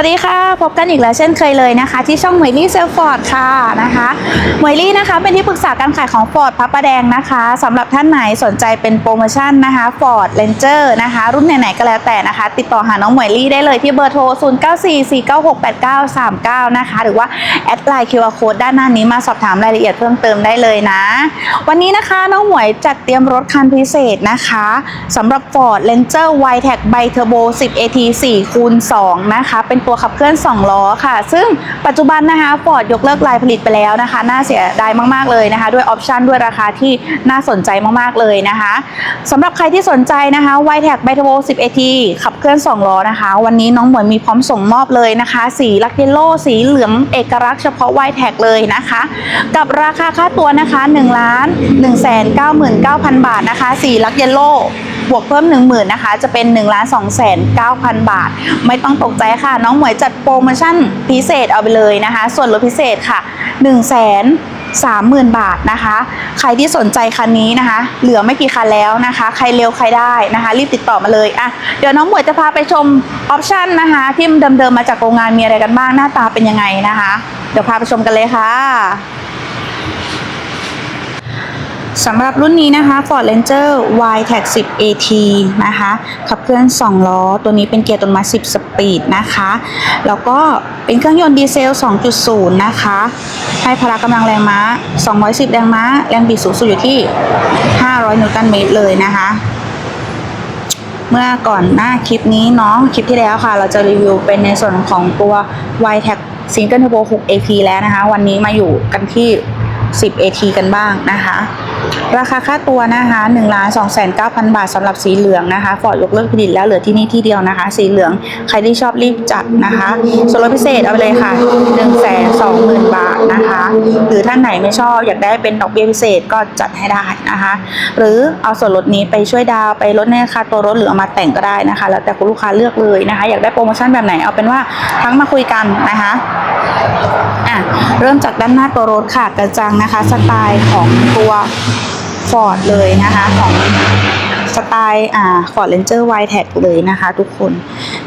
วัสดีค่ะ พบกันอีกแล้วเช่นเคยเลยนะคะ ที่ช่องหมวยลี่เซลฟอร์ดค่ะนะคะหมวยลี่นะคะเป็นที่ปรึกษาการขายของฟอร์ดพระประแดงนะคะสำหรับท่านไหนสนใจเป็นโปรโมชั่นนะคะฟอร์ดเ n นเจอร์นะคะ รุ่นไหนๆก็แล้วแต่นะคะ ติดต่อหาน้องหมวยลี่ได้เลยที่เบอร์โทร 0944968939 นะคะ หรือว่าแอดไลน์ QR Code ด้านหน้านี้มาสอบถามรายละเอียดเพิ่มเติมได้เลยนะ วันนี้นะคะน้องหมวยจัดเตรียมรถคันพิเศษนะคะสำหรับ Ford Ranger y t e c b i Turbo 10 AT 4คูณ2นะคะเป็นตัวขับเคลื่อน 2 ล้อค่ะ ซึ่งปัจจุบันนะคะ Ford ยกเลิกลายผลิตไปแล้วนะคะ น่าเสียดายมาก ๆ เลยนะคะ ด้วยออปชันด้วยราคาที่น่าสนใจมาก ๆ เลยนะคะสำหรับใครที่สนใจนะคะ y t e c b i Turbo 10 AT ขับเคลื่อน 2 ล้อนะคะ วันนี้น้องหมวยมีพร้อมส่งมอบเลยนะคะ สีลักเยลโล่สีเหลืองเอกลักษณ์เฉพาะ y t e c เลยนะคะ กับราคาค่าตัวนะคะ1ล้าน1 9 9 0 0 0 บาทนะคะ สีลักเยลโล่ บวกเพิ่ม 1 0,000นะคะ จะเป็น1ล้าน2 9 0 0 0 บาท ไม่ต้องตกใจค่ะ น้องหมวยจัดโปรโมชั่นพิเศษเอาไปเลยนะคะ ส่วนลดพิเศษค่ะ 1 0 0 0 0 30,000 บาทนะคะ ใครที่สนใจคันนี้นะคะ เหลือไม่กี่คันแล้วนะคะ ใครเร็วใครได้นะคะ รีบติดต่อมาเลยอะเดี๋ยวน้องหมวยจะพาไปชมออปชันนะคะ ที่เดิมๆมาจากโรงงานมีอะไรกันบ้างหน้าตาเป็นยังไงนะคะ เดี๋ยวพาไปชมกันเลยค่ะ สำหรับรุ่นนี้นะคะ Ford Ranger y t e c 10 AT นะคะ ขับเคลื่อน 2 ล้อ ตัวนี้เป็นเกียร์อัตนมัติ10 สปีดนะคะ แล้วก็เป็นเครื่องยนต์ดีเซล 2.0 นะคะ ให้พละกำลังแรงม้า 210 แรงม้า แรงบิดสูงสุดอยู่ที่ 500 นิวตันเมตรเลยนะคะ เมื่อก่อนหน้าคลิปนี้เนาะ คลิปที่แล้วค่ะ เราจะรีวิวเป็นในส่วนของตัว y t e c Single Turbo 6 AP แล้วนะคะ วันนี้มาอยู่กันที่ 10 AT กันบ้างนะคะ ราคาค่าตัวนะคะ1 2 9 0 0 0 บาทสำหรับสีเหลืองนะคะฟอร์ดยกเลิกผลิตแล้วเหลือที่นี่ที่เดียวนะคะ สีเหลืองใครที่ชอบรีบจัดนะคะส่วนลดพิเศษเอาไปเลยค่ะ 1 2 0 0 0 0 บาทนะคะ หรือท่านไหนไม่ชอบอยากได้เป็นดอกเบี้ยพิเศษก็จัดให้ได้นะคะ หรือเอาส่วนลดนี้ไปช่วยดาวไปลดในราคาตัวรถหรือเอามาแต่งก็ได้นะคะ แล้วแต่คุณลูกค้าเลือกเลยนะคะ อยากได้โปรโมชั่นแบบไหนเอาเป็นว่าทั้งมาคุยกันนะคะ อะเริ่มจากด้านหน้าตัวรถค่ะกระจังนะคะ สไตล์ของตัวฟอร์ดเลยนะคะของสไตล์อ่าฟอร์ดเรนเจอร์ไวแท็กเลยนะคะทุกคน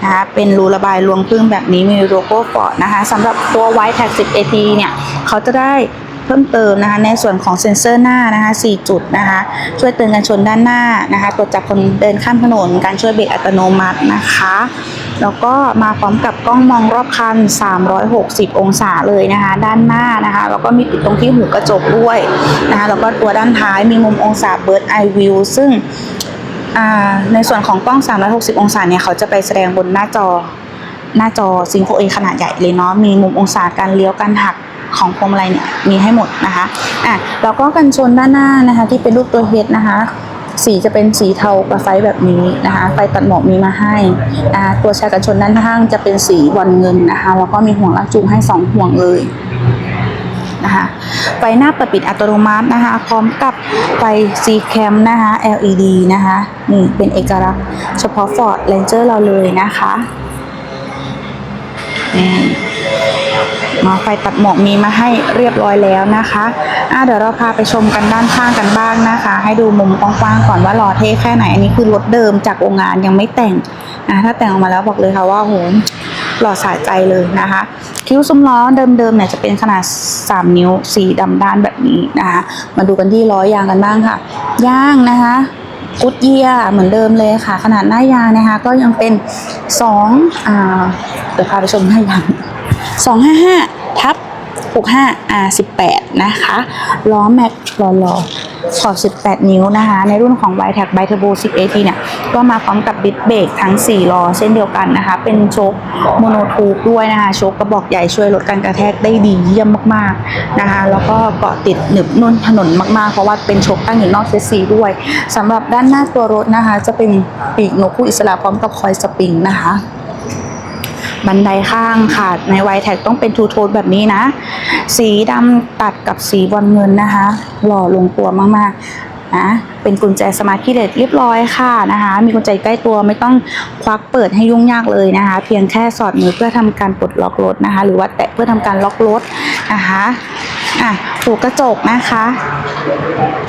นะคะเป็นรูระบายรวงพึ่งแบบนี้มีโลโก้ฟอร์ดนะคะสำหรับตัวไวแท็ก10 AT เนี่ยเขาจะได้เพิ่มเติมนะคะในส่วนของเซ็นเซอร์หน้านะคะ4จุดนะคะช่วยเตือนกันชนด้านหน้านะคะตรวจจับคนเดินข้ามถนน การช่วยเบรกอัตโนมัตินะคะ แล้วก็มาพร้อมกับกล้องมองรอบคัน 360 องศาเลยนะคะ ด้านหน้านะคะ แล้วก็มีติดตรงที่หูกระจกด้วยนะคะ แล้วก็ตัวด้านท้ายมีมุมองศา Bird Eye View ซึ่งในส่วนของกล้อง 360 องศาเนี่ย เขาจะไปแสดงบนหน้าจอหน้าจอซิงโครเอขนาดใหญ่เลยเนาะ มีมุมองศาการเลี้ยวการหักของพวงมาลัยเนี่ยมีให้หมดนะคะ อะ แล้วก็กันชนด้านหน้านะคะที่เป็นรูปตัวเฮดนะคะ สีจะเป็นสีเทากระไฟแบบนี้นะคะไฟตัดหมอกมีมาให้ตัวชายกันชนด้านข้างจะเป็นสีบอลเงินนะคะแล้วก็มีห่วงลากจูงให้สองห่วงเลยนะคะไฟหน้าเปิดปิดอัตโนมัตินะคะพร้อมกับไฟซีแคมนะคะ LED นะคะนี่เป็นเอกลักษณ์เฉพาะ Ford Ranger เราเลยนะคะ นี่มาไฟตัดหมอกมีมาให้เรียบร้อยแล้วนะคะอะเดี๋ยวเราพาไปชมกันด้านข้างกันบ้างนะคะ ให้ดูมุมกว้างๆก่อนว่าหล่อเท่แค่ไหน อันนี้คือรถเดิมจากโรงงานยังไม่แต่งนะถ้าแต่งออกมาแล้วบอกเลยค่ะว่าโหหล่อสะใจเลยนะคะ คิ้วซุ้มล้อเดิมๆเนี่ยจะเป็นขนาด 3 นิ้วสีดำด้านแบบนี้นะคะ มาดูกันที่ล้อยางกันบ้างค่ะ ยางนะคะ กุดเยียเหมือนเดิมเลยค่ะ ขนาดหน้ายางนะคะ ก็ยังเป็น2อ่าเดี๋ยวพาไปชมหน้ายาง255ทับ 65 R 18 นะคะ ล้อแม็กล้อล้อ ขอบ 18 นิ้วนะคะ ในรุ่นของ y t e c b i Turbo 10 AT เนี่ย ก็มาพร้อมกับดิสเบรกทั้ง 4 ล้อเช่นเดียวกันนะคะ เป็นโชคโมโนทูบด้วยนะคะ โชคกระบอกใหญ่ช่วยลดการกระแทกได้ดีเยี่ยมมากๆนะคะ แล้วก็เกาะติดหนึบนุ่นถนนมากๆ เพราะว่าเป็นโชคตั้งอยู่นอกเชสซีด้วยสำหรับด้านหน้าตัวรถนะคะ จะเป็นปีกนกคู่อิสระพร้อมกับคอยสปริงนะคะ บันไดข้างค่ะ ในไวแท็กต้องเป็นทูโทนแบบนี้นะ สีดำตัดกับสีบอลเงินนะคะ หล่อลงตัวมากๆนะเป็นกุญแจสมาร์ทคีย์เลสเรียบร้อยค่ะนะคะ มีกุญแจใกล้ตัวไม่ต้องควักเปิดให้ยุ่งยากเลยนะคะ เพียงแค่สอดมือเพื่อทำการปลดล็อกรถนะคะ หรือว่าแตะเพื่อทำการล็อกรถนะคะ อะหูกระจกนะคะ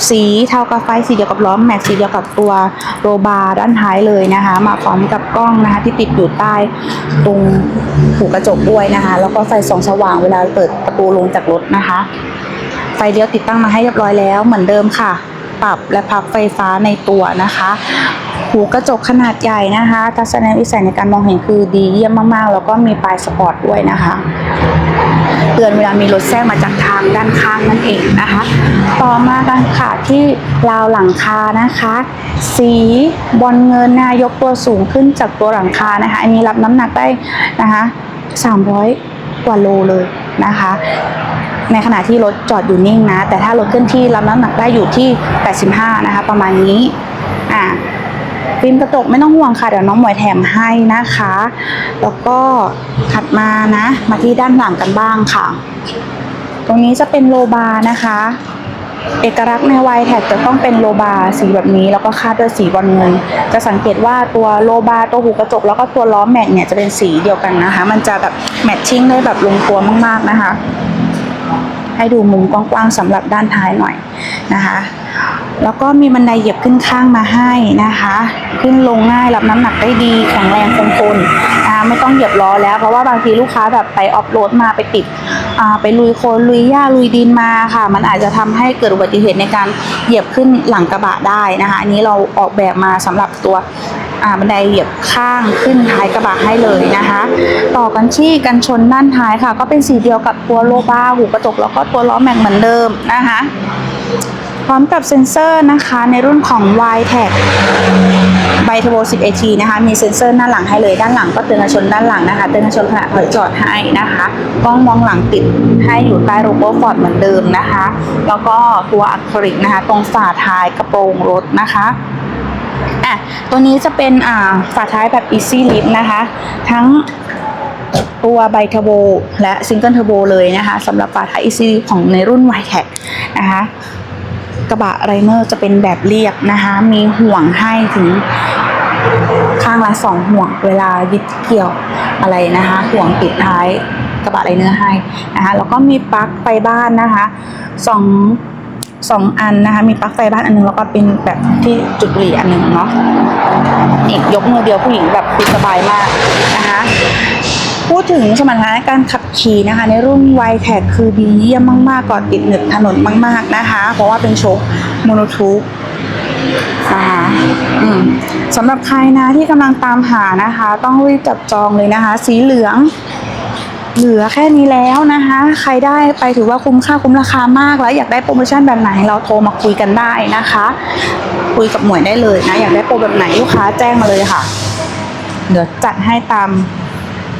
สีเทากาไฟสีเดียวกับล้อแม็กสีเดียวกับตัวโรบาร์ด้านท้ายเลยนะคะ มาพร้อมกับกล้องนะคะ ที่ติดอยู่ใต้ตรงหูกระจกด้วยนะคะ แล้วก็ไฟส่องสว่างเวลาเปิดประตูลงจากรถนะคะ ไฟเลี้ยวติดตั้งมาให้เรียบร้อยแล้วเหมือนเดิมค่ะ ปรับและพักไฟฟ้าในตัวนะคะหูกระจกขนาดใหญ่นะคะ ทัศนวิสัยในการมองเห็นคือดีเยี่ยมมากๆ แล้วก็มีปลายสปอร์ตด้วยนะคะ เตือนเวลามีรถแทรกมาจากทางด้านข้างนั่นเองนะคะ ต่อมากันค่ะที่ราวหลังคานะคะ สีบอลเงินนายกตัวสูงขึ้นจากตัวหลังคานะคะ อันนี้รับน้ำหนักได้นะคะ300 กว่าโลเลยนะคะในขณะที่รถจอดอยู่นิ่งนะ แต่ถ้ารถเคลื่อนที่รับน้ำหนักได้อยู่ที่ 85 นะคะ ประมาณนี้ อ่า ฟิล์มกระจกไม่ต้องห่วงค่ะเดี๋ยวน้องหมวยแถมให้นะคะ แล้วก็ถัดมานะ มาที่ด้านหลังกันบ้างค่ะ ตรงนี้จะเป็นโลบานะคะ เอกลักษณ์ในไวแท็กจะต้องเป็นโลบาสีแบบนี้ แล้วก็คาดด้วยสีบอลเงิน จะสังเกตว่าตัวโลบาตัวหูกระจก แล้วก็ตัวล้อแม็กเนี่ยจะเป็นสีเดียวกันนะคะ มันจะแบบแมทชิ่งได้แบบลงตัวมาก ๆนะคะ ให้ดูมุมกว้างๆสำหรับด้านท้ายหน่อยนะคะ แล้วก็มีบันไดเหยียบขึ้นข้างมาให้นะคะ ขึ้นลงง่ายรับน้ำหนักได้ดีแข็งแรงคงทนนะไม่ต้องเหยียบล้อแล้วเพราะว่าบางทีลูกค้าแบบไปออฟโรดมาไปติดอ่าไปลุยโคลนลุยหญ้าลุยดินมาค่ะ มันอาจจะทำให้เกิดอุบัติเหตุในการเหยียบขึ้นหลังกระบะได้นะคะ อันนี้เราออกแบบมาสำหรับตัวบันไดเหยียบข้างขึ้นท้ายกระบะให้เลยนะคะ ต่อกันที่กันชนด้านท้ายค่ะ ก็เป็นสีเดียวกับตัวโลบ้าหูกระจกแล้วก็ตัวล้อแม็กเหมือนเดิมนะคะ พร้อมกับเซ็นเซอร์นะคะในรุ่นของ y t a g ไบเทโบ 10AT นะคะ มีเซ็นเซอร์หน้าหลังให้เลย ด้านหลังก็เตือนกันชนด้านหลังนะคะ เตือนกันชนขณะถอยจอดให้นะคะ กล้องมองหลังติดให้อยู่ใต้โลโก้ฟอร์ดเหมือนเดิมนะคะ แล้วก็ตัวอะคริกนะคะ ตรงฝาท้ายกระโปรงรถนะคะอะตัวนี้จะเป็นอ่าฝาท้ายแบบ Easy Lift นะคะ ทั้งตัวไบเทอร์โบและซิงเกิลเทอร์โบเลยนะคะสำหรับฝาท้าย Easy Lift ของในรุ่น y t a g นะคะ กระบะไรเนอร์จะเป็นแบบเรียบนะคะ มีห่วงให้ถึงข้างละสองห่วงเวลายึดเกี่ยวอะไรนะคะ ห่วงติดท้ายกระบะไรเนอร์ให้นะคะแล้วก็มีปลั๊กไฟบ้านนะคะสองสองอันนะคะ มีปลั๊กไฟบ้านอันหนึงแล้วก็เป็นแบบที่จุดหรี่อันหนึ่งเนาะอีกยกมือเดียวผู้หญิงแบบสบายมากนะคะ พูดถึงสมรรถนะการขับขี่นะคะ ในรุ่น y t a g คือดีเยี่ยมมากๆก่อนติดหนึบถนนมาก ๆนะคะ เพราะว่าเป็นโชคโมโนทูปนะคะสำหรับใครนะที่กำลังตามหานะคะ ต้องรีบจับจองเลยนะคะ สีเหลือง เหลือแค่นี้แล้วนะคะ ใครได้ไปถือว่าคุ้มค่าคุ้มราคามากแล้วอยากได้โปรโมชั่นแบบไหนเราโทรมาคุยกันได้นะคะ คุยกับหมวยได้เลยนะ อยากได้โปรแบบไหนลูกค้าแจ้งมาเลยค่ะ เดี๋ยวจัดให้ตาม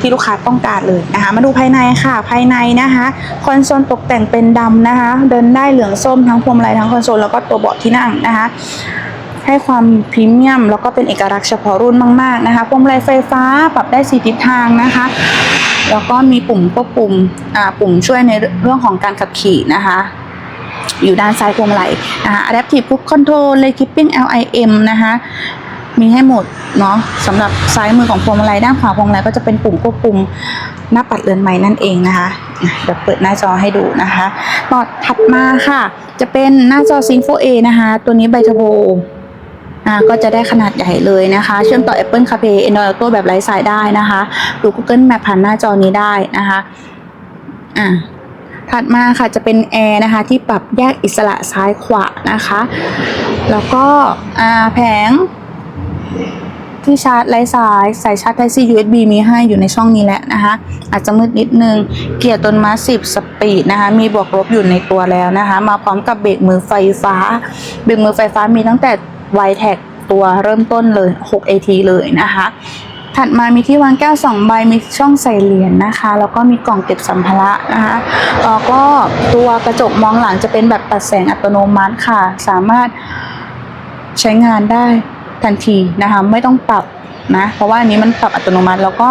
ที่ลูกค้าต้องการเลยนะคะ มาดูภายในค่ะ ภายในนะคะคอนโซลตกแต่งเป็นดำนะคะ เดินได้เหลืองส้มทั้งพวงมาลัยทั้งคอนโซลแล้วก็ตัวเบาะที่นั่งนะคะให้ความพรีเมียม แล้วก็เป็นเอกลักษณ์เฉพาะรุ่นมาก ๆ นะคะพวงมาลัยไฟฟ้าปรับได้สีทิศทางนะคะ แล้วก็มีปุ่มควบคุมอ่าปุ่มช่วยในเรื่องของการขับขี่นะคะ อยู่ด้านซ้ายพวงมาลัยนะคะ Adaptive Cruise Control Lane Keeping LIM นะคะ มีให้หมดเนาะสำหรับซ้ายมือของพวงมาลัยด้านขวาพวงมาลัยก็จะเป็นปุ่มควบคุมหน้าปัดเรือนไม้นั่นเองนะคะเดี๋ยวเปิดหน้าจอให้ดูนะคะต่อถัดมาค่ะ จะเป็นหน้าจอ Sync 4A นะคะ ตัวนี้ไบเทอร์โบอ่าก็จะได้ขนาดใหญ่เลยนะคะ เชื่อมต่อ Apple CarPlay Android Auto แบบไร้สายได้นะคะดู Google Map ผ่านหน้าจอนี้ได้นะคะอ่าถัดมาค่ะจะเป็นแอร์นะคะที่ปรับแยกอิสระซ้ายขวานะคะ แล้วก็อ่าแผง ที่ชาร์จไร้สายสายชาร์จ Type C USB มีให้อยู่ในช่องนี้แหละนะคะ อาจจะมืดนิดนึง เกียร์ต้นมา10สปีดนะคะ มีบวกลบอยู่ในตัวแล้วนะคะ มาพร้อมกับเบรกมือไฟฟ้า เบรกมือไฟฟ้ามีตั้งแต่ y t a g ตัวเริ่มต้นเลย 6 AT เลยนะคะ ถัดมามีที่วางแก้ว 2 ใบ มีช่องใส่เหรียญนะคะ แล้วก็มีกล่องเก็บสัมภาระนะคะแล้วก็ตัวกระจกมองหลังจะเป็นแบบตัดแสงอัตโนมัติค่ะ สามารถใช้งานได้ ทันทีนะคะ ไม่ต้องปรับนะเพราะว่าอันนี้มันปรับอัตโนมัติแล้วก็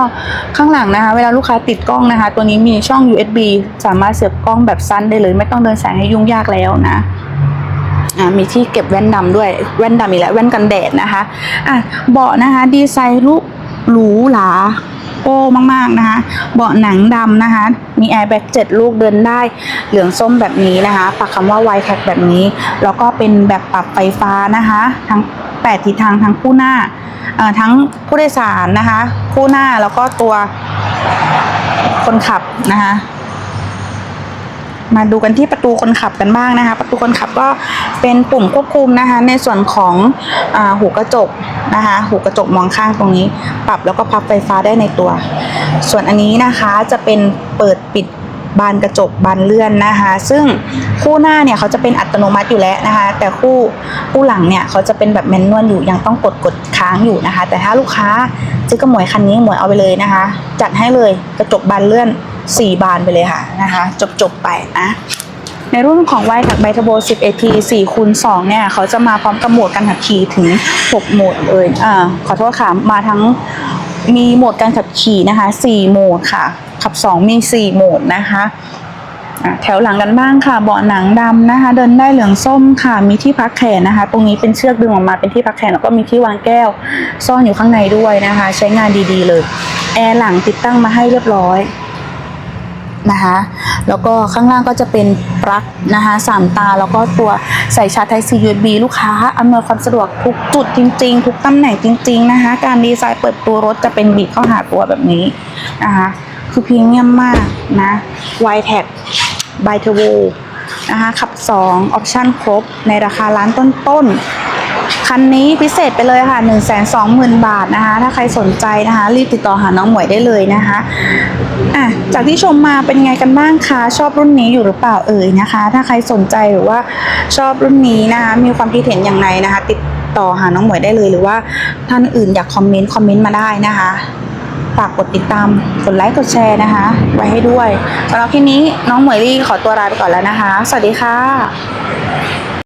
ข้างหลังนะคะ เวลาลูกค้าติดกล้องนะคะ ตัวนี้มีช่อง USB สามารถเสียบกล้องแบบสั้นได้เลย ไม่ต้องเดินสายให้ยุ่งยากแล้วนะมีที่เก็บแว่นดำด้วยแว่นดำอีกแล้วแว่นกันแดดนะคะอะเบาะนะคะ ดีไซน์รูปหรูหรา โก้มากๆนะคะ เบาะหนังดำนะคะ มีแอร์แบ็กเจ็ดลูกเดินได้ เหลืองส้มแบบนี้นะคะ ปักคำว่าไวแท็กแบบนี้ แล้วก็เป็นแบบปรับไฟฟ้านะคะ ทั้ง 8 ทิศทางทั้งคู่หน้าทั้งผู้โดยสารนะคะ คู่หน้าแล้วก็ตัวคนขับนะคะ มาดูกันที่ประตูคนขับกันบ้างนะคะ ประตูคนขับก็เป็นปุ่มควบคุมนะคะ ในส่วนของอหูกระจกนะคะ หูกระจกมองข้างตรงนี้ ปรับแล้วก็พับไฟฟ้าได้ในตัว ส่วนอันนี้นะคะจะเป็นเปิดปิดบานกระจกบานเลื่อนนะคะ ซึ่งคู่หน้าเนี่ยเขาจะเป็นอัตโนมัติอยู่แล้วนะคะ แต่คู่คู่หลังเนี่ยเขาจะเป็นแบบแมนนวลอยู่ยังต้องกดกดค้างอยู่นะคะ แต่ถ้าลูกค้าซื้อกระหมวยคันนี้หมวยเอาไปเลยนะคะ จัดให้เลยกระจกบานเลื่อน 4 บานไปเลยค่ะนะคะจบจบไปนะในรุ่นของไวถักไบทโบ10 AT 4คูณ2เนี่ย เขาจะมาพร้อมกับโหมดการขับขี่ถึง 6 โหมดเลยอ่าขอโทษค่ะ มาทั้งมีโหมดการขับขี่นะคะ 4 โหมดค่ะ ขับ 2 มี 4 โหมดนะคะอะแถวหลังกันบ้างค่ะ เบาะหนังดำนะคะ เดินได้เหลืองส้มค่ะ มีที่พักแขนนะคะ ตรงนี้เป็นเชือกดึงออกมาเป็นที่พักแขนแล้วก็มีที่วางแก้ว ซ่อนอยู่ข้างในด้วยนะคะ ใช้งานดีๆเลย แอร์หลังติดตั้งมาให้เรียบร้อย นะคะแล้วก็ข้างล่างก็จะเป็นปลั๊กนะคะสามตาแล้วก็ตัวใส่ชาร์จ Type C USB ลูกค้าอำนวยความสะดวกทุกจุดจริง ๆ ทุกตำแหน่งจริง ๆนะคะ การดีไซน์เปิดตัวรถจะเป็นบีบเข้าหาตัวแบบนี้นะคะคือพรีเมียมมากนะ y t a g by Turbo นะคะขับ 2 ออปชั่นครบในราคาล้านต้นๆ คันนี้พิเศษไปเลยค่ะ 1 2 0 0 0 0 บาทนะคะ ถ้าใครสนใจนะคะ รีบติดต่อหาน้องหมวยได้เลยนะคะอะจากที่ชมมาเป็นไงกันบ้างคะชอบรุ่นนี้อยู่หรือเปล่าเอ่ยนะคะ ถ้าใครสนใจหรือว่าชอบรุ่นนี้นะคะมีความคิดเห็นอย่างไรนะคะ ติดต่อหาน้องหมวยได้เลยหรือว่าท่านอื่นอยากคอมเมนต์คอมเมนต์มาได้นะคะฝากกดติดตาม กดไลค์ กดแชร์นะคะ ไว้ให้ด้วยสำหรับที่นี้น้องหมวยลี่ขอตัวลาไปก่อนแล้วนะคะ สวัสดีค่ะ